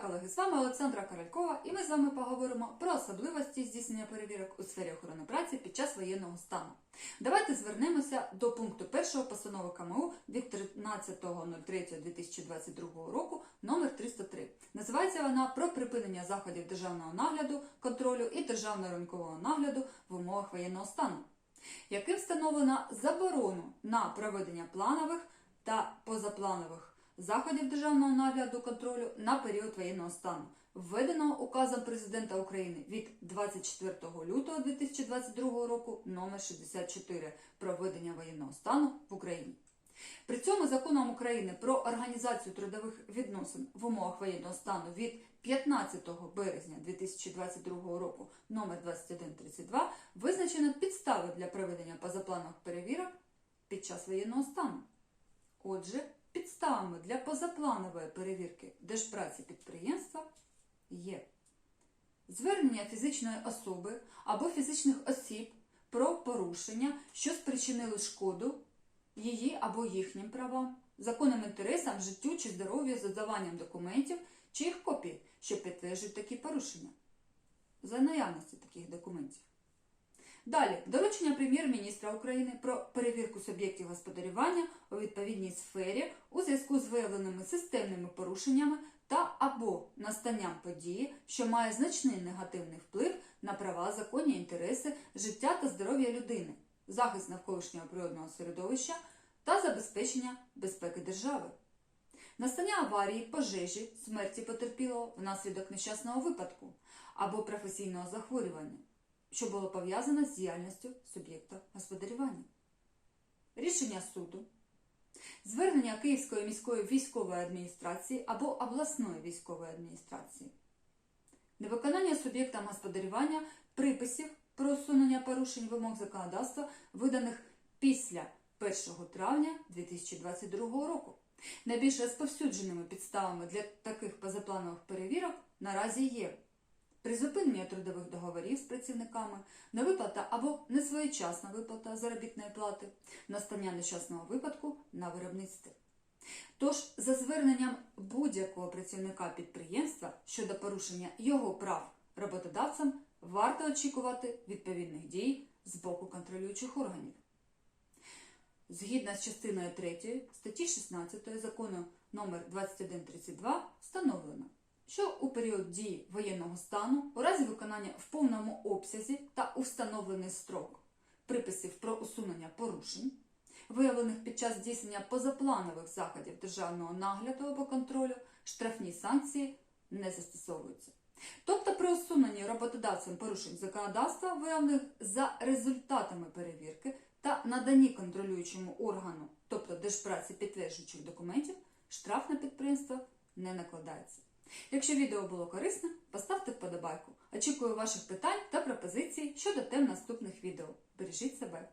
колеги, з вами Олександра Королькова, і ми з вами поговоримо про особливості здійснення перевірок у сфері охорони праці під час воєнного стану. Давайте звернемося до пункту 1 постанови КМУ від 13.03.2022 року номер 303. Називається вона про припинення заходів державного нагляду, контролю і державного ринкового нагляду в умовах воєнного стану, яким встановлено заборону на проведення планових та позапланових заходів державного нагляду контролю на період воєнного стану, введеного указом президента України від 24 лютого 2022 року номер 64 про введення воєнного стану в Україні. При цьому законом України про організацію трудових відносин в умовах воєнного стану від 15 березня 2022 року номер 2132 визначено підстави для проведення позапланових перевірок під час воєнного стану. Отже, підставами для позапланової перевірки держпраці підприємства є звернення фізичної особи або фізичних осіб про порушення, що спричинили шкоду її або їхнім правам, законним інтересам, життю чи здоров'ю з додаванням документів чи їх копій, що підтверджують такі порушення за наявності таких документів. Далі доручення прем'єр-міністра України про перевірку суб'єктів господарювання у відповідній сфері у зв'язку з виявленими системними порушеннями та або настанням події, що має значний негативний вплив на права, законні інтереси, життя та здоров'я людини, захист навколишнього природного середовища та забезпечення безпеки держави. Настання аварії, пожежі, смерті потерпілого внаслідок нещасного випадку або професійного захворювання що було пов'язане з діяльністю суб'єкта господарювання. Рішення суду, звернення Київської міської військової адміністрації або обласної військової адміністрації, невиконання суб'єктам господарювання приписів про усунення порушень вимог законодавства, виданих після 1 травня 2022 року. Найбільш розповсюдженими підставами для таких позапланових перевірок наразі є призупинення трудових договорів з працівниками, невиплата або несвоєчасна виплата заробітної плати, настання нещасного випадку на виробництві. Тож, за зверненням будь-якого працівника підприємства щодо порушення його прав роботодавцям, варто очікувати відповідних дій з боку контролюючих органів. Згідно з частиною 3 статті 16 закону номер 2132 встановлено, що у період дії воєнного стану, у разі виконання в повному обсязі та у строк приписів про усунення порушень, виявлених під час здійснення позапланових заходів державного нагляду або контролю, штрафні санкції не застосовуються. Тобто при усуненні роботодавцем порушень законодавства, виявлених за результатами перевірки та наданні контролюючому органу, тобто держпраці підтверджуючих документів, штраф на підприємство не накладається. Якщо відео було корисним, поставте вподобайку. Очікую ваших питань та пропозицій щодо тем наступних відео. Бережіть себе!